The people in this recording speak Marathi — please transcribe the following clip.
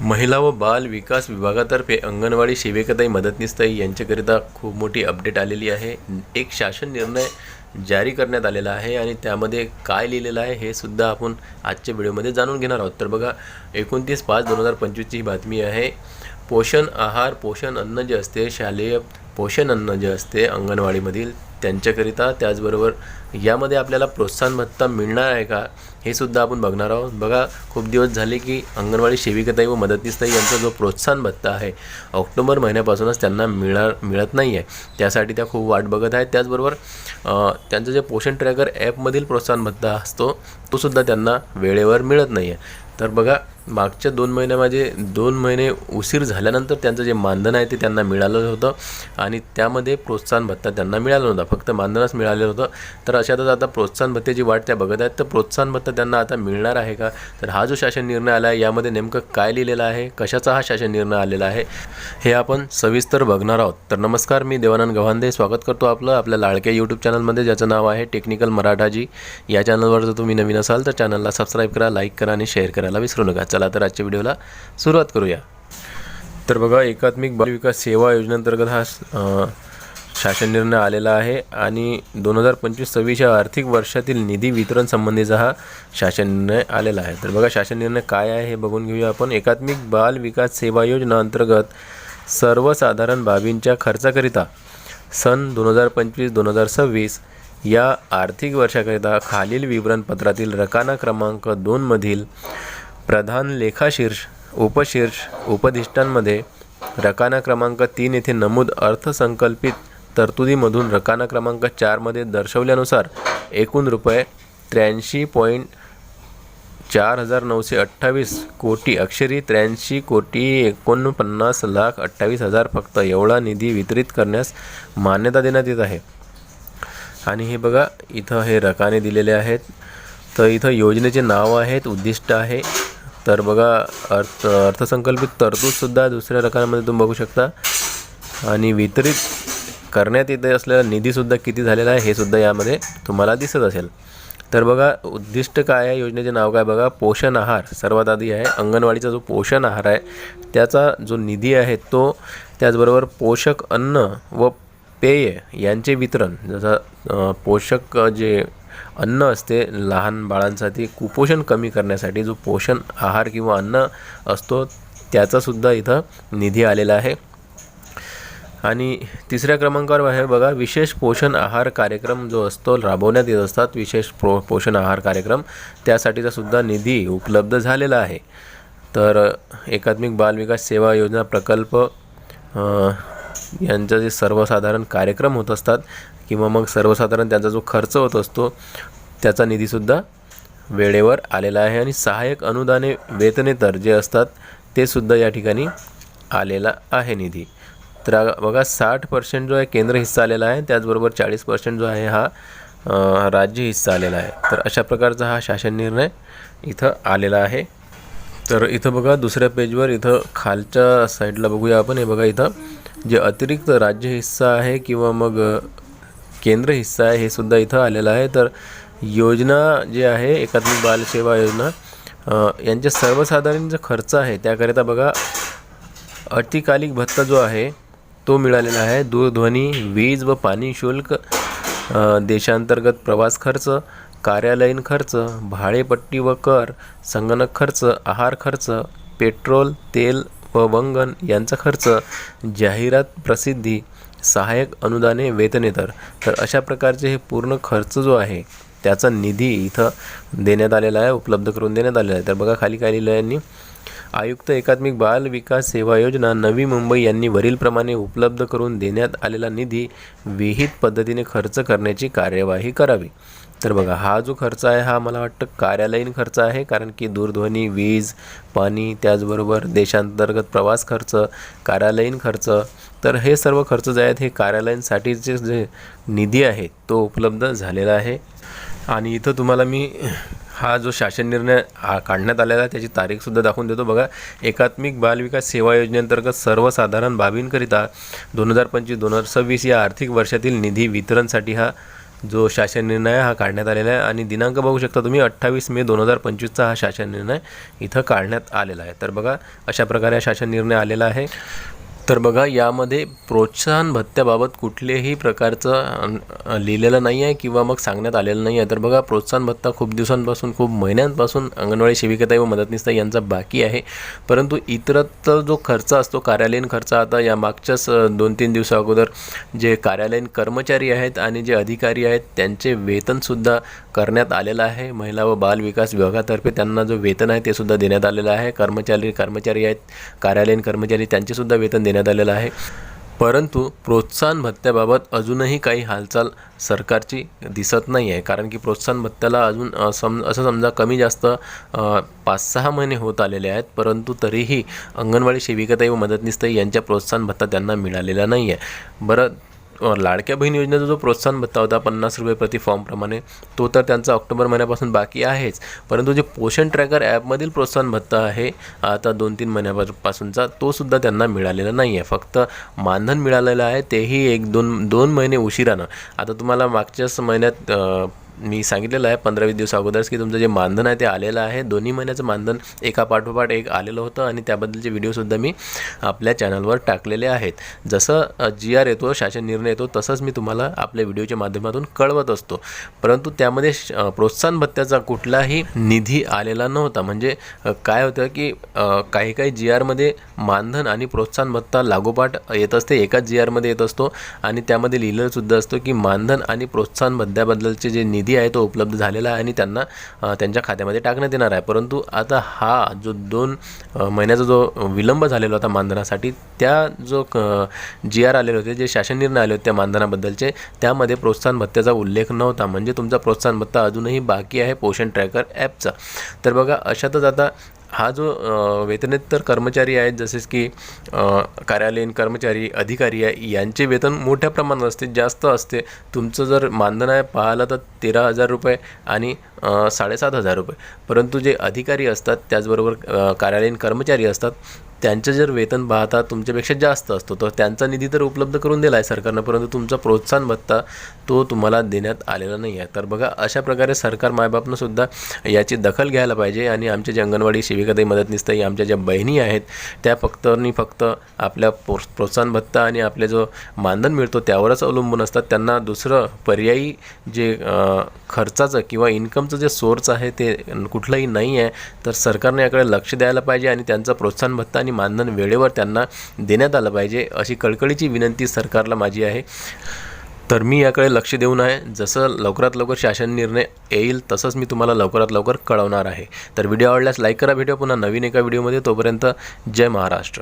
महिला व बाल विकास विभागातर्फे अंगणवाडी सेविकाताई मदतनीसताई यांच्याकरिता खूप मोठी अपडेट आलेली आहे. एक शासन निर्णय जारी करण्यात आलेला आहे आणि त्यामध्ये काय लिहिलेलं आहे हे सुद्धा आपण आजच्या व्हिडिओमध्ये जाणून घेणार आहोत. तर बघा एकोणतीस पाच दोन हजार पंचवीसची ही बातमी आहे. पोषण आहार पोषण अन्न जे असते शालेय पोषण अन्न जे असते अंगणवाडीमधील त्यांच्याकरिता त्याचबरोबर यामध्ये आपल्याला प्रोत्साहन भत्ता मिळणार आहे का हे सुद्धा आपण बघणार आहोत. बघा खूप दिवस झाले की अंगणवाडी सेविकाताई व मदतनीसताई यांचा जो प्रोत्साहन भत्ता आहे ऑक्टोबर महिन्यापासूनच त्यांना मिळणार मिळत नाही आहे त्यासाठी त्या खूप वाट बघत आहेत. त्याचबरोबर त्यांचं जे पोषण ट्रॅकर ॲपमधील प्रोत्साहन भत्ता असतो तो सुद्धा त्यांना वेळेवर मिळत नाही आहे तर बघा मागच्या दोन महिन्यामध्ये दोन महिने उशीर झाल्यानंतर त्यांचं जे मानधन आहे ते त्यांना मिळालं होतं आणि त्यामध्ये प्रोत्साहन भत्ता त्यांना मिळाला नव्हता. फक्त मानधनच मिळालेलं होतं. तर अशातच आता प्रोत्साहन भत्त्याची वाट त्या बघत आहेत. तर प्रोत्साहन भत्ता त्यांना आता मिळणार आहे का? तर हा जो शासन निर्णय आला आहे यामध्ये नेमकं काय लिहिलेलं आहे? कशाचा हा शासन निर्णय आलेला आहे? हे आपण सविस्तर बघणार आहोत. तर नमस्कार मी देवानंद गव्हांदे. स्वागत करतो आपलं आपल्या लाडक्या यूट्यूब चॅनलमध्ये ज्याचं नाव आहे टेक्निकल मराठाजी या चॅनलवर जर तुम्ही नवीन असाल तर चॅनलला सबस्क्राईब करा लाईक करा आणि शेअर करायला विसरू नका. चला तर आजच्या व्हिडिओला सुरुवात करूया. तर बघा एकात्मिक बाल विकास सेवा योजनेअंतर्गत हा शासन निर्णय आलेला आहे आणि दोन हजार पंचवीस सव्वीस या आर्थिक वर्षातील निधी वितरण संबंधीचा हा शासन निर्णय आलेला आहे. तर बघा शासन निर्णय काय आहे हे बघून घेऊया आपण. एकात्मिक बाल विकास सेवा योजना अंतर्गत सर्वसाधारण बाबींच्या खर्चाकरिता सन दोन हजार पंचवीस दोन हजार सव्वीस या आर्थिक वर्षाकरिता खालील विवरणपत्रातील रकाना क्रमांक दोनमधील प्रधान लेखाशीर्ष उपशीर्ष उपदिष्टांमध्ये रकाना क्रमांक तीन येथे नमूद अर्थसंकल्पित तरतुदीमधून रकाना क्रमांक चारमध्ये दर्शवल्यानुसार एकूण रुपये त्र्याऐंशी पॉईंट चार हजार नऊशे अठ्ठावीस कोटी अक्षरी त्र्याऐंशी कोटी एकोणपन्नास लाख अठ्ठावीस हजार फक्त एवढा निधी वितरित करण्यास मान्यता देण्यात येत आहे. आणि हे बघा इथं हे रकाने दिलेले आहेत. तर इथं योजनेचे नाव आहेत उद्दिष्ट आहे तर बघा अर्थ अर्थसंकल्पित तरतूदसुद्धा दुसऱ्या रकान्यामध्ये तुम्ही बघू शकता. आणि वितरित करण्यात येत असलेला निधीसुद्धा किती झालेला आहे हे सुद्धा यामध्ये तुम्हाला दिसत असेल. तर बघा उद्दिष्ट काय आहे योजनेचे नाव काय बघा? पोषण आहार. सर्वात आधी आहे अंगणवाडीचा जो पोषण आहार आहे त्याचा जो निधी आहे तो त्याचबरोबर पोषक अन्न व पेय यांचे वितरण. जसं पोषक जे अन्न असते लहान बाळांसाठी कुपोषण कमी करण्यासाठी जो पोषण आहार किंवा अन्न असतो त्याचासुद्धा इथं निधी आलेला आहे. आणि तिसऱ्या क्रमांकावर आहे बघा विशेष पोषण आहार कार्यक्रम जो असतो राबवण्यात येत असतात विशेष प्रो पोषण आहार कार्यक्रम त्यासाठीचा सुद्धा निधी उपलब्ध झालेला आहे. तर एकात्मिक बाल विकास सेवा योजना प्रकल्प यांचा जे सर्वसाधारण कार्यक्रम होत असतात किंवा मग सर्वसाधारण त्यांचा जो खर्च होत असतो त्याचा निधीसुद्धा वेळेवर आलेला आहे आणि सहाय्यक अनुदाने वेतनेतर जे असतात ते सुद्धा या ठिकाणी आलेला आहे निधी. तर बघा साठ पर्सेंट जो आहे केंद्र हिस्सा आलेला आहे त्याचबरोबर चाळीस पर्सेंट जो आहे हा राज्य हिस्सा आलेला आहे. तर अशा प्रकारचा हा शासन निर्णय इथं आलेला आहे. तर इथं बघा दुसऱ्या पेजवर इथं खालच्या साईडला बघूया आपण. हे बघा इथं जे अतिरिक्त राज्य हिस्सा आहे किंवा मग केंद्र हिस्सा आहे हे सुद्धा इथं आलेलं आहे. तर योजना जे आहे एकात्मिक बालसेवा योजना यांचे सर्वसाधारण जो खर्च आहे त्याकरिता बघा अतिकालिक भत्ता जो आहे तो मिळालेला आहे. दूरध्वनी वीज व पाणी शुल्क देशांतर्गत प्रवास खर्च कार्यालयीन खर्च भाडेपट्टी व कर संगणक खर्च आहार खर्च पेट्रोल तेल व वंगण यांचा खर्च जाहिरात प्रसिद्धी सहाय्यक अनुदाने वेतनेतर. तर अशा प्रकारचे हे पूर्ण खर्च जो आहे त्याचा निधी इथं देण्यात आलेला आहे उपलब्ध करून देण्यात आलेला आहे. तर बघा खाली काय लिहिलं यांनी. आयुक्त एकात्मिक बाल विकास सेवा योजना नवी मुंबई यांनी वरीलप्रमाणे उपलब्ध करून देण्यात आलेला निधी विहित पद्धतीने खर्च करण्याची कार्यवाही करावी. तर बघा हा जो खर्च आहे हा मला वाटतं कार्यालयीन खर्च आहे कारण की दूरध्वनी वीज पाणी त्याचबरोबर देशांतर्गत प्रवास खर्च कार्यालयीन खर्च तर हे सर्व खर्च जे आहेत हे कार्यालयांसाठीचे जे निधी आहे तो उपलब्ध झालेला आहे. आणि इथं तुम्हाला मी हा जो शासन निर्णय काढण्यात आलेला आहे त्याची तारीखसुद्धा दाखवून देतो. बघा एकात्मिक बालविकास सेवा योजनेअंतर्गत सर्वसाधारण बाबींकरिता दोन हजार पंचवीस दोन हजार सव्वीस या आर्थिक वर्षातील निधी वितरणसाठी हा जो शासन निर्णय हा काढण्यात आलेला आहे. आणि दिनांक बघू शकता तुम्ही अठ्ठावीस मे दोन हजार पंचवीसचा हा शासन निर्णय इथं काढण्यात आलेला आहे. तर बघा अशा प्रकारे हा शासन निर्णय आलेला आहे. तर बघा यामध्ये प्रोत्साहन भत्त्याबाबत कुठल्याही प्रकारचं लिहिलेलं नाही आहे किंवा मग सांगण्यात आलेलं नाही आहे तर बघा प्रोत्साहन भत्ता खूप दिवसांपासून खूप महिन्यांपासून अंगणवाडी सेविकाताई व मदतनीसताई यांचा बाकी आहे. परंतु इतरत्र जो खर्च असतो कार्यालयीन खर्च आता या मागच्याच दोन तीन दिवसाअगोदर जे कार्यालयीन कर्मचारी आहेत आणि जे अधिकारी आहेत त्यांचे वेतनसुद्धा करण्यात आलेलं आहे. महिला व बाल विकास विभागातर्फे त्यांना जो वेतन आहे ते सुद्धा देण्यात आलेलं आहे. कर्मचारी कर्मचारी आहेत कार्यालयीन कर्मचारी त्यांचेसुद्धा वेतन देण्यात आलेला आहे. परंतु प्रोत्साहन भत्त्याबाबत अजूनही काही हालचाल सरकारची दिसत नाही आहे कारण की प्रोत्साहन भत्त्याला अजून सम असं समजा कमी जास्त पाच सहा महिने होत आलेले आहेत. परंतु तरीही अंगणवाडी सेविकाताई व मदतनीसताई यांच्या प्रोत्साहन भत्ता त्यांना मिळालेला नाही आहे बरं लाडक्या बहीण योजनेचा जो प्रोत्साहन भत्ता होता पन्नास रुपये प्रति फॉर्मप्रमाणे तो तर त्यांचा ऑक्टोबर महिन्यापासून बाकी आहेच. परंतु जे पोषण ट्रॅकर ॲपमधील प्रोत्साहन भत्ता आहे आता दोन तीन महिन्यापासूनचा तो सुद्धा त्यांना मिळालेला नाही आहे फक्त मानधन मिळालेलं आहे तेही एक दोन दोन महिने उशिरानं. आता तुम्हाला मागच्याच महिन्यात मी सांगितलेलं आहे पंधरा वीस दिवस अगोदरच की तुमचं जे मानधन आहे ते आलेलं आहे. दोन्ही महिन्याचं मानधन एका पाठोपाठ एक आलेलं होतं आणि त्याबद्दलचे व्हिडिओसुद्धा मी आपल्या चॅनलवर टाकलेले आहेत. जसं जी आर येतो शासन निर्णय येतो तसंच मी तुम्हाला आपल्या व्हिडिओच्या माध्यमातून कळवत असतो. परंतु त्यामध्ये श- प्रोत्साहन भत्त्याचा कुठलाही निधी आलेला नव्हता. म्हणजे काय होतं की काही काही जी आरमध्ये मानधन आणि प्रोत्साहन भत्ता लागोपाठ येत असते. एकाच जी आरमध्ये येत असतो आणि त्यामध्ये लिहिलेलंसुद्धा असतो की मानधन आणि प्रोत्साहन भत्त्याबद्दलचे जे निधी आहे तो उपलब्ध झालेला आहे आणि त्यांना त्यांच्या खात्यामध्ये टाकण्यात येणार आहे. परंतु आता हा जो दोन महिन्याचा जो विलंब झालेला होता मानधनासाठी त्या जो जी आर आलेले होते जे शासन निर्णय आले होते त्या मानधनाबद्दलचे त्यामध्ये प्रोत्साहन भत्त्याचा उल्लेख नव्हता. म्हणजे तुमचा प्रोत्साहन भत्ता अजूनही बाकी आहे पोषण ट्रॅकर ॲपचा. तर बघा अशातच आता हा जो वेतनेत्तर वेतनेतर कर्मचारी आहेत जसेच की कार्यालयीन कर्मचारी अधिकारी आहे यांचे वेतन मोठ्या प्रमाणात असते जास्त असते. तुमचं जर मानधन आहे पाहिलं तर तेरा हजार रुपये आणि साडेसात हजार रुपये. परंतु जे अधिकारी असतात त्याचबरोबर कार्यालयीन कर्मचारी असतात त्यांचं जर वेतन पाहता तुमच्यापेक्षा जास्त असतो तर त्यांचा निधी तर उपलब्ध करून दिला आहे सरकारनं परंतु तुमचा प्रोत्साहन भत्ता तो तुम्हाला देण्यात आलेला नाही आहे. तर बघा अशा प्रकारे सरकार मायबापनं सुद्धा याची दखल घ्यायला पाहिजे आणि आमच्या जे अंगणवाडी सेविकाताई मदतनीसताई आमच्या ज्या बहिणी आहेत त्या फक्त आणि फक्त आपल्या प्रो प्रोत्साहन भत्ता आणि आपले जो मानधन मिळतो त्यावरच अवलंबून असतात. त्यांना दुसरं पर्यायी जे खर्चाचं किंवा इन्कमचं जे सोर्स आहे ते कुठलंही नाही आहे. तर सरकारने याकडे लक्ष द्यायला पाहिजे आणि त्यांचा प्रोत्साहन भत्ता आणि मानधन वेळेवर त्यांना देण्यात आलं पाहिजे अशी कळकळीची विनंती सरकारला माझी आहे. तर मी याकडे लक्ष देऊन आहे. जसं लवकरात लवकर शासन निर्णय येईल तसंच मी तुम्हाला लवकरात लवकर कळवणार आहे. तर व्हिडिओ आवडल्यास लाईक करा. व्हिडिओ पुन्हा नवीन एका व्हिडिओमध्ये. तोपर्यंत जय महाराष्ट्र.